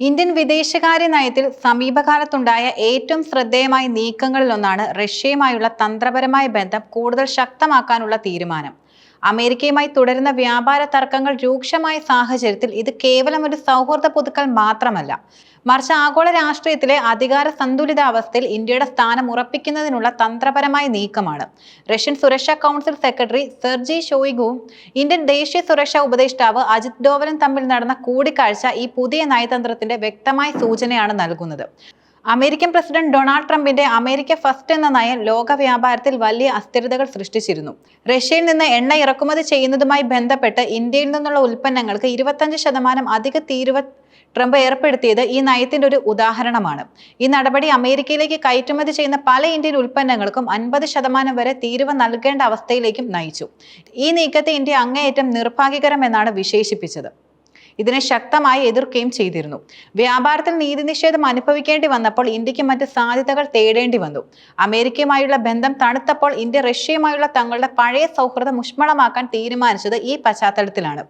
Indian വിദേശകാര്യ നയത്തിൽ സമീപകാലത്തുണ്ടായ ഏറ്റവും ശ്രദ്ധേയമായ നീക്കങ്ങളിലൊന്നാണ് റഷ്യയുമായുള്ള തന്ത്രപരമായ ബന്ധം കൂടുതൽ ശക്തമാക്കാനുള്ള തീരുമാനം. അമേരിക്കയുമായി തുടരുന്ന വ്യാപാര തർക്കങ്ങൾ രൂക്ഷമായ സാഹചര്യത്തിൽ ഇത് കേവലം ഒരു സൗഹൃദ പുതുക്കൽ മാത്രമല്ല. മറിച്ച് ആഗോള രാഷ്ട്രീയത്തിലെ അധികാര സന്തുലിതാവസ്ഥയിൽ ഇന്ത്യയുടെ സ്ഥാനം ഉറപ്പിക്കുന്നതിനുള്ള തന്ത്രപരമായ നീക്കമാണ്. റഷ്യൻ സുരക്ഷാ കൗൺസിൽ സെക്രട്ടറി സെർജി ഷോയിഗുവും ഇന്ത്യൻ ദേശീയ സുരക്ഷാ ഉപദേഷ്ടാവ് അജിത് ഡോവലും തമ്മിൽ നടന്ന കൂടിക്കാഴ്ച ഈ പുതിയ നയതന്ത്രത്തിന്റെ വ്യക്തമായ സൂചനയാണ് നൽകുന്നത്. അമേരിക്കൻ പ്രസിഡന്റ് ഡൊണാൾഡ് ട്രംപിന്റെ അമേരിക്ക ഫസ്റ്റ് എന്ന നയം ലോക വ്യാപാരത്തിൽ വലിയ അസ്ഥിരതകൾ സൃഷ്ടിച്ചിരുന്നു. റഷ്യയിൽ നിന്ന് എണ്ണ ഇറക്കുമതി ചെയ്യുന്നതുമായി ബന്ധപ്പെട്ട് ഇന്ത്യയിൽ നിന്നുള്ള ഉൽപ്പന്നങ്ങൾക്ക് ഇരുപത്തഞ്ച് ശതമാനം അധിക തീരുവ ട്രംപ് ഏർപ്പെടുത്തിയത് ഈ നയത്തിന്റെ ഒരു ഉദാഹരണമാണ്. ഈ നടപടി അമേരിക്കയിലേക്ക് കയറ്റുമതി ചെയ്യുന്ന പല ഇന്ത്യൻ ഉൽപ്പന്നങ്ങൾക്കും അൻപത് ശതമാനം വരെ തീരുവ നൽകേണ്ട അവസ്ഥയിലേക്കും നയിച്ചു. ഈ നീക്കത്തെ ഇന്ത്യ അങ്ങേയറ്റം നിർഭാഗ്യകരമെന്നാണ് വിശേഷിപ്പിച്ചത്. ഇതിനെ ശക്തമായി എതിർക്കുകയും ചെയ്തിരുന്നു. വ്യാപാരത്തിൽ നീതി നിഷേധം അനുഭവിക്കേണ്ടി വന്നപ്പോൾ ഇന്ത്യയ്ക്ക് മറ്റ് സാധ്യതകൾ തേടേണ്ടി വന്നു. അമേരിക്കയുമായുള്ള ബന്ധം തണുത്തപ്പോൾ ഇന്ത്യ റഷ്യയുമായുള്ള തങ്ങളുടെ പഴയ സൗഹൃദം ഊഷ്മളമാക്കാൻ തീരുമാനിച്ചത് ഈ പശ്ചാത്തലത്തിലാണ്.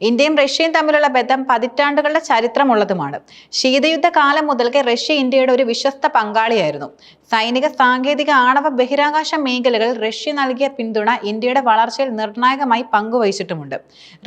ഇന്ത്യയും റഷ്യയും തമ്മിലുള്ള ബന്ധം പതിറ്റാണ്ടുകളുടെ ചരിത്രമുള്ളതുമാണ്. ശീതയുദ്ധ കാലം മുതൽക്കേ റഷ്യ ഇന്ത്യയുടെ ഒരു വിശ്വസ്ത പങ്കാളിയായിരുന്നു. സൈനിക സാങ്കേതിക ആണവ ബഹിരാകാശ മേഖലകളിൽ റഷ്യ നൽകിയ പിന്തുണ ഇന്ത്യയുടെ വളർച്ചയിൽ നിർണായകമായി പങ്കുവഹിച്ചിട്ടുമുണ്ട്.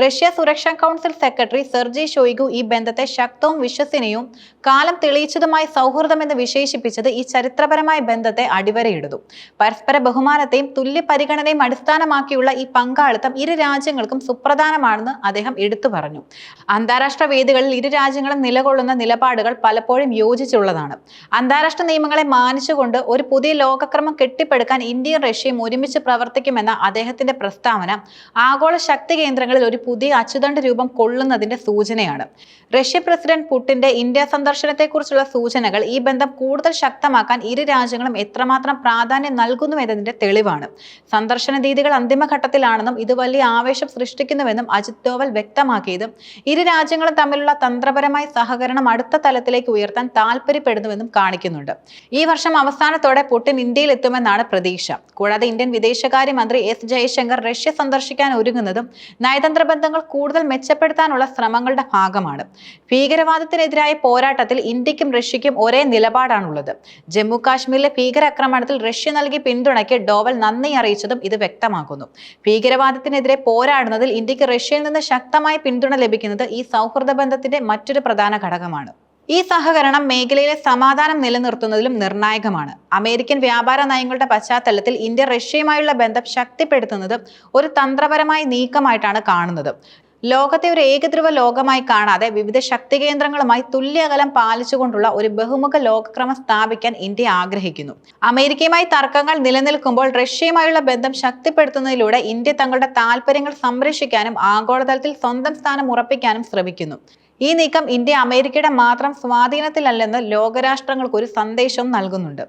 റഷ്യ സുരക്ഷാ കൗൺസിൽ സെക്രട്ടറി സെർജി ഷോയിഗു ഈ ബന്ധത്തെ ശക്തവും വിശ്വസനീയവും കാലം തെളിയിച്ചതുമായ സൗഹൃദമെന്ന് വിശേഷിപ്പിച്ചത് ഈ ചരിത്രപരമായ ബന്ധത്തെ അടിവരയിടുന്നു. പരസ്പര ബഹുമാനത്തെയും തുല്യ പരിഗണനയും അടിസ്ഥാനമാക്കിയുള്ള ഈ പങ്കാളിത്തം ഇരു രാജ്യങ്ങൾക്കും സുപ്രധാനമാണെന്ന് അദ്ദേഹം എടുത്തു പറഞ്ഞു. അന്താരാഷ്ട്ര വേദികളിൽ ഇരു രാജ്യങ്ങളും നിലകൊള്ളുന്ന നിലപാടുകൾ പലപ്പോഴും യോജിച്ചുള്ളതാണ്. അന്താരാഷ്ട്ര നിയമങ്ങളെ മാനിച്ചുകൊണ്ട് ഒരു പുതിയ ലോകക്രമം കെട്ടിപ്പടുക്കാൻ ഇന്ത്യയും റഷ്യയും ഒരുമിച്ച് പ്രവർത്തിക്കുമെന്ന അദ്ദേഹത്തിന്റെ പ്രസ്താവന ആഗോള ശക്തി കേന്ദ്രങ്ങളിൽ ഒരു പുതിയ അച്ചുതണ്ട് രൂപം കൊള്ളുന്നതിന്റെ സൂചനയാണ്. റഷ്യൻ പ്രസിഡന്റ് പുടിന്റെ ഇന്ത്യ സന്ദർശനത്തെക്കുറിച്ചുള്ള സൂചനകൾ ഈ ബന്ധം കൂടുതൽ ശക്തമാക്കാൻ ഇരു രാജ്യങ്ങളും എത്രമാത്രം പ്രാധാന്യം നൽകുന്നു എന്നതിന്റെ തെളിവാണ്. സന്ദർശന രീതികൾ അന്തിമഘട്ടത്തിലാണെന്നും ഇത് വലിയ ആവേശം സൃഷ്ടിക്കുന്നുവെന്നും അജിത് ഡോവൽ വ്യക്തമാക്കിയതും ഇരു രാജ്യങ്ങളും തമ്മിലുള്ള തന്ത്രപരമായ സഹകരണം അടുത്ത തലത്തിലേക്ക് ഉയർത്താൻ താല്പര്യപ്പെടുന്നുവെന്നും കാണിക്കുന്നുണ്ട്. ഈ വർഷം അവസാനത്തോടെ പുടിൻ ഇന്ത്യയിൽ എത്തുമെന്നാണ് പ്രതീക്ഷ. കൂടാതെ ഇന്ത്യൻ വിദേശകാര്യമന്ത്രി എസ് ജയശങ്കർ റഷ്യ സന്ദർശിക്കാൻ ഒരുങ്ങുന്നതും നയതന്ത്ര ബന്ധങ്ങൾ കൂടുതൽ മെച്ചപ്പെടുത്താനുള്ള ശ്രമങ്ങളുടെ ഭാഗമാണ്. ഭീകരവാദത്തിനെതിരായ പോരാട്ടത്തിൽ ഇന്ത്യക്കും റഷ്യയ്ക്കും ഒരേ നിലപാടാണുള്ളത്. ജമ്മു കാശ്മീരിലെ ഭീകരാക്രമണത്തിൽ റഷ്യ നൽകി പിന്തുണയ്ക്ക് ഡോവൽ നന്ദി അറിയിച്ചതും ഇത് വ്യക്തമാക്കുന്നു. ഭീകരവാദത്തിനെതിരെ പോരാടുന്നതിൽ ഇന്ത്യയ്ക്ക് റഷ്യയിൽ നിന്ന് ശക്തമായ പിന്തുണ ലഭിക്കുന്നത് ഈ സൗഹൃദ ബന്ധത്തിന്റെ മറ്റൊരു പ്രധാന ഘടകമാണ്. ഈ സഹകരണം മേഖലയിലെ സമാധാനം നിലനിർത്തുന്നതിലും നിർണായകമാണ്. അമേരിക്കൻ വ്യാപാര നയങ്ങളുടെ പശ്ചാത്തലത്തിൽ ഇന്ത്യ റഷ്യയുമായുള്ള ബന്ധം ശക്തിപ്പെടുത്തുന്നത് ഒരു തന്ത്രപരമായ നീക്കമായിട്ടാണ് കാണുന്നത്. ലോകത്തെ ഒരു ഏകധ്രുവ ലോകമായി കാണാതെ വിവിധ ശക്തി കേന്ദ്രങ്ങളുമായി തുല്യകലം പാലിച്ചുകൊണ്ടുള്ള ഒരു ബഹുമുഖ ലോകക്രമം സ്ഥാപിക്കാൻ ഇന്ത്യ ആഗ്രഹിക്കുന്നു. അമേരിക്കയുമായി തർക്കങ്ങൾ നിലനിൽക്കുമ്പോൾ റഷ്യയുമായുള്ള ബന്ധം ശക്തിപ്പെടുത്തുന്നതിലൂടെ ഇന്ത്യ തങ്ങളുടെ താൽപ്പര്യങ്ങൾ സംരക്ഷിക്കാനും ആഗോളതലത്തിൽ സ്വന്തം സ്ഥാനം ഉറപ്പിക്കാനും ശ്രമിക്കുന്നു. ഈ നീക്കം ഇന്ത്യ അമേരിക്കയുടെ മാത്രം സ്വാധീനത്തിലല്ലെന്ന് ലോകരാഷ്ട്രങ്ങൾക്ക് ഒരു സന്ദേശവും നൽകുന്നുണ്ട്.